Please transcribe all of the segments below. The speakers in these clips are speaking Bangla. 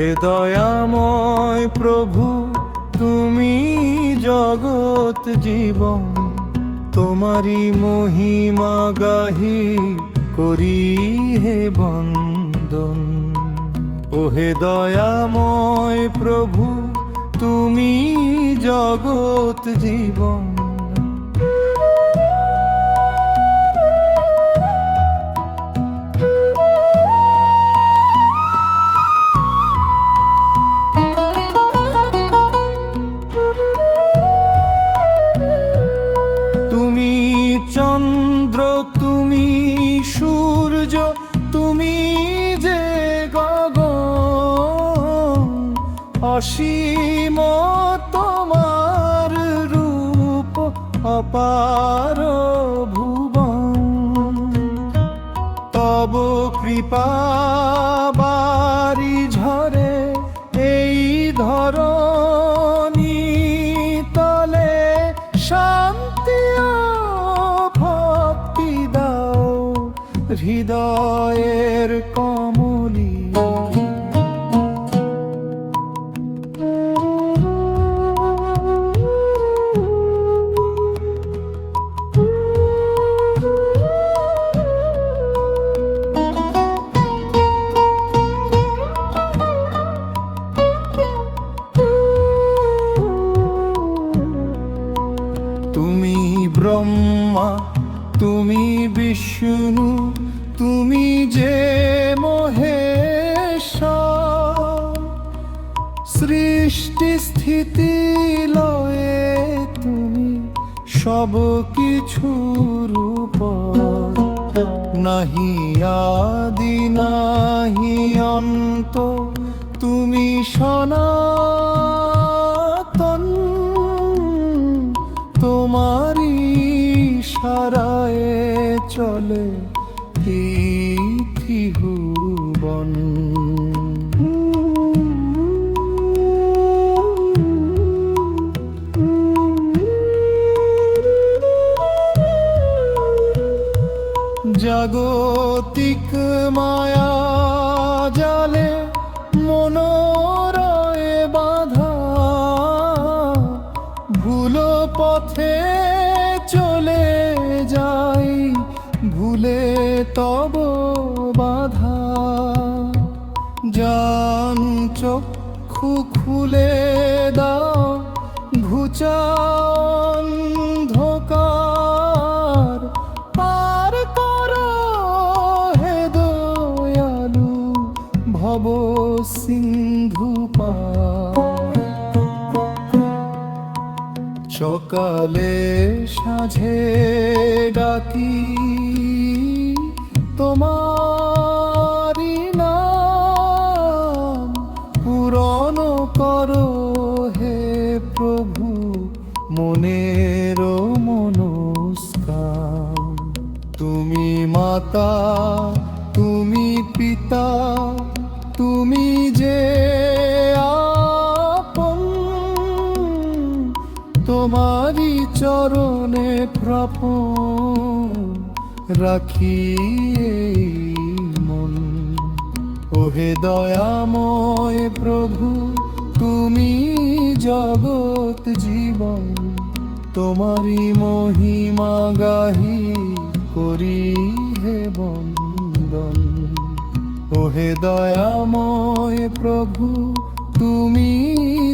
ওহে দয়াময় প্রভু, তুমি জগৎ জীবন তোমারি মহিমা গাহি করি হে বন্দন। ওহে দয়াময় প্রভু, তুমি জগৎ জীবন অসীম তোমার রূপ অপার ভুবন। তব কৃপা বারি ঝরে এই ধরণী তলে শান্তি ভক্তি দাও। হৃদয়ের কমলী তুমি বিষ্ণু, তুমি যে মহেশ সৃষ্টি স্থিতি লয়ে তুমি সব রূপ। নাহি আদি, নাহি অন্ত, তুমি সনাতন চলে ভুবন জাগতিক মায়া জালে তব বাধা। জান চক্ষু খুলে দাও ঘুচান্ধকার পার করো হে দয়ালু, ভব সিন্ধু পার। সকালে সাঝে ডাকি। তোমারি নাম পূরণ করো হে প্রভু মনের মনস্কাম তুমি মাতা, তুমি পিতা, তুমি যে তোমারি চরণে প্রপ রাখি মন। ওহে দয়াময় প্রভু, তুমি জগৎ জীবন তোমারি মহিমা গাহি করি হে বন্দন ওহে দয়াময় প্রভু, তুমি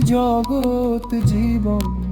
জগৎ জীবন